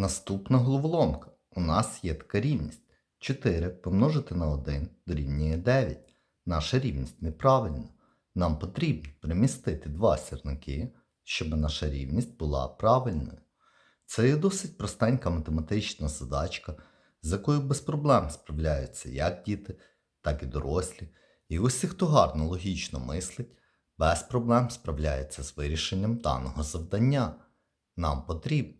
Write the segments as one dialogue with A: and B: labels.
A: Наступна головоломка. У нас є така рівність. 4 помножити на 1 дорівнює 9. Наша рівність неправильна. Нам потрібно перемістити два сірники, щоб наша рівність була правильною. Це є досить простенька математична задачка, з якою без проблем справляються як діти, так і дорослі. І усі, хто гарно логічно мислить, без проблем справляється з вирішенням даного завдання. Нам потрібно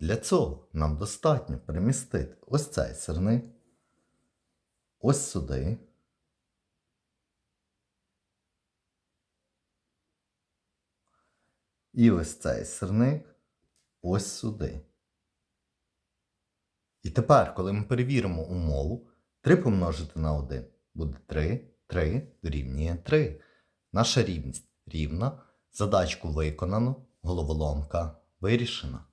A: Для цього нам достатньо перемістити ось цей сирник, ось сюди. І ось цей сирник ось сюди. І тепер, коли ми перевіримо умову, 3 помножити на 1 буде 3, 3 дорівнює 3. Наша рівність рівна, задачку виконано, головоломка вирішена.